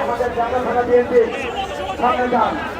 আমাদের জাতীয় থানা বিএনপি সামনে যান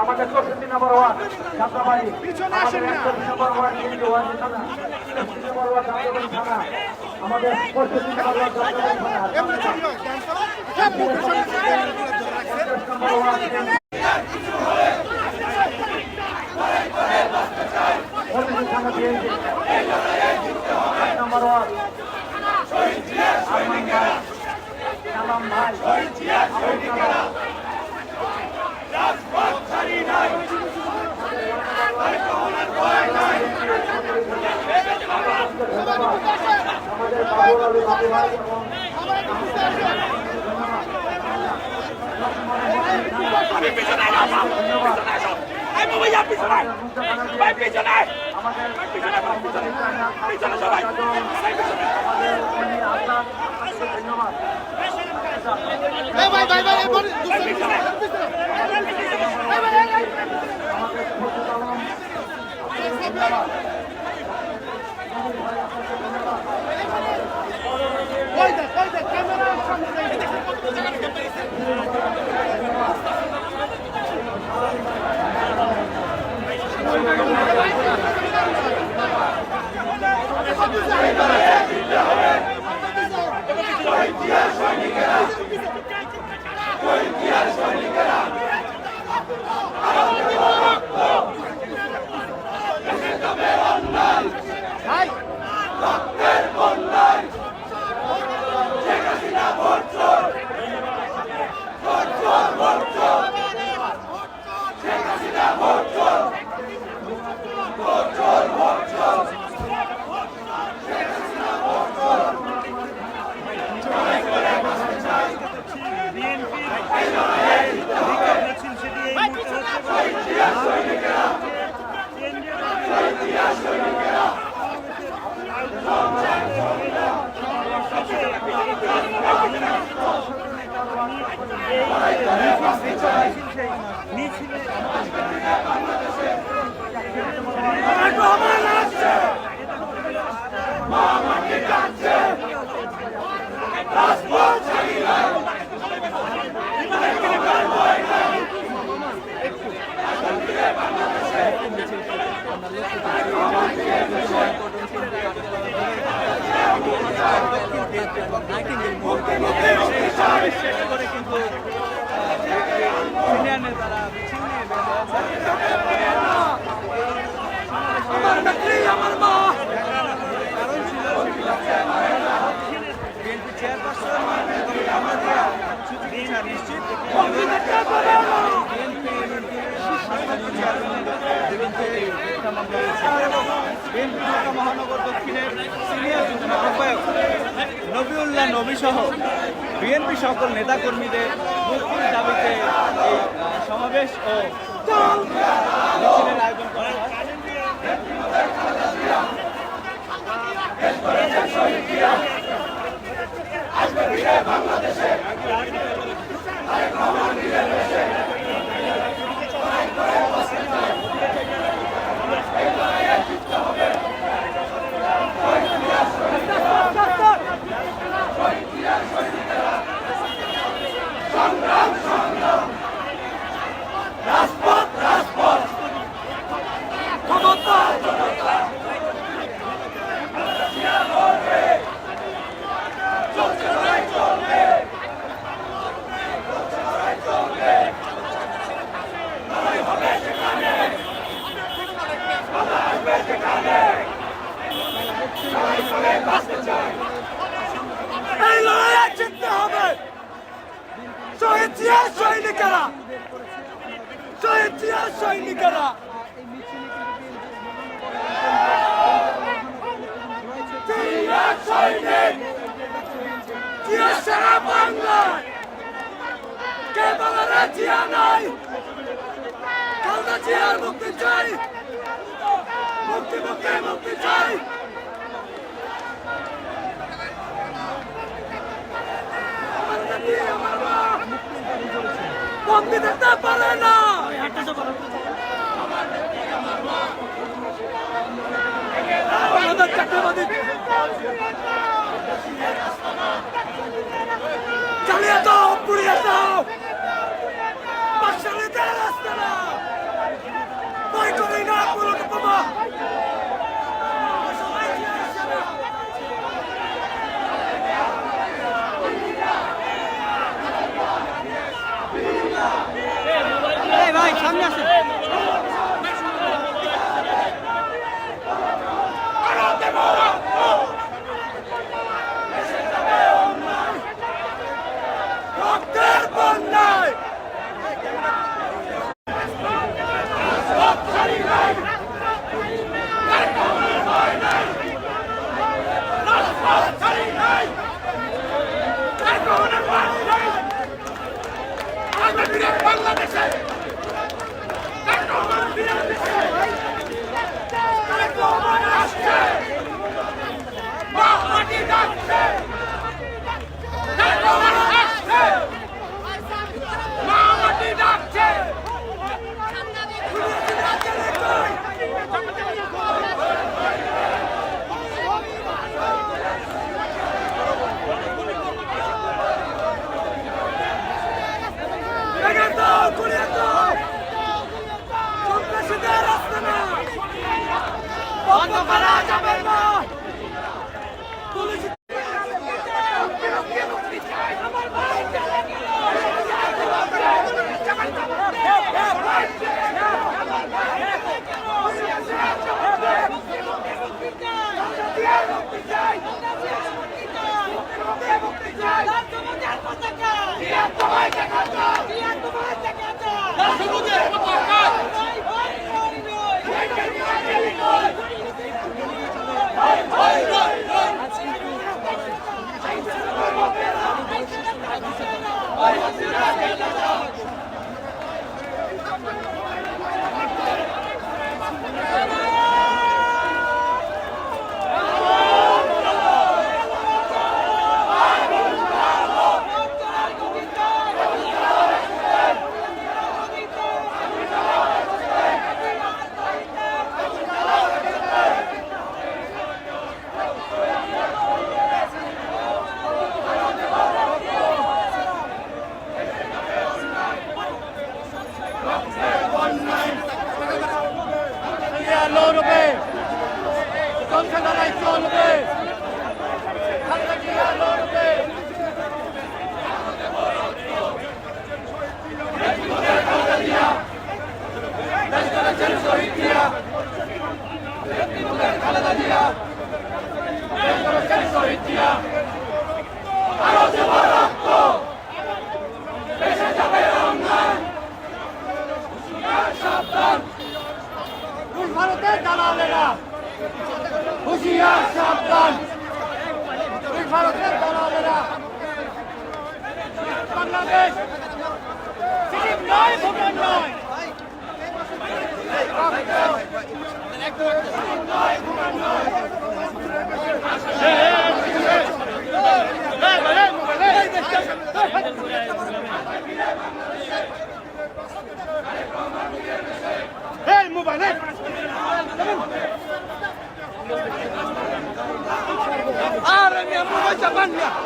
আমাদের চৌষট্টি নম্বর ওয়ান যাত্রাবাড়ি। আমাদের একচল্লিশ নম্বর ওয়ার্ড ওয়ার্ড থানা নম্বর ওয়ার্ড যাত্রাবাড়ি থানা। আমাদের পঁয়ষট্টি নম্বর ওয়ার্ড যাত্রাবাড়ি থানা। পঞ্চাশ নম্বর ওয়ার্ড পঁচিশ থানা বিএনপি এক নম্বর ওয়ার্ড আরমান ভাই সালাম ভাই আবুল কালাম আমাদের বাবুল আলী বাবু ভাই এবং আমি পিছনে পিছনে আসো এই বাবা ইয়া পিছনে ভাই পিছনে পিছনে ভাই পিছনে পিছনে সবাই উনি আসাদ আপনাকে ধন্যবাদ পিছনে আমাদের ফজল আলম আপনাকে ধন্যবাদ আমার নাকি আমার মা বিএনপি ঢাকা মহানগর দক্ষিণের সিনিয়র আহ্বায়ক নবীউল্লাহ নবী সহ বিএনপি সকল নেতাকর্মীদের মুক্তির দাবিতে এই সমাবেশ ও মিছিলের আয়োজন করা হয়। বাংলাদেশে। সৈনিকেরা। জিয়া নাই। কালকা জিয়ার মুক্তি চাই। মুক্তি মুক্তি মুক্তি চাই। বন্দি থাকতে পারে না। চালিয়ে দাও পুড়িয়ে দাও বাকশালীতে রাস্তা না ভয় করি না পুরনো বাবা ভাই সামনে আসে রক্তের বন্যায় বাংলাদেশে মাটি ডাকছে মাটি ডাকছে ভেঙে Amen. আর মোবাইল চাপান না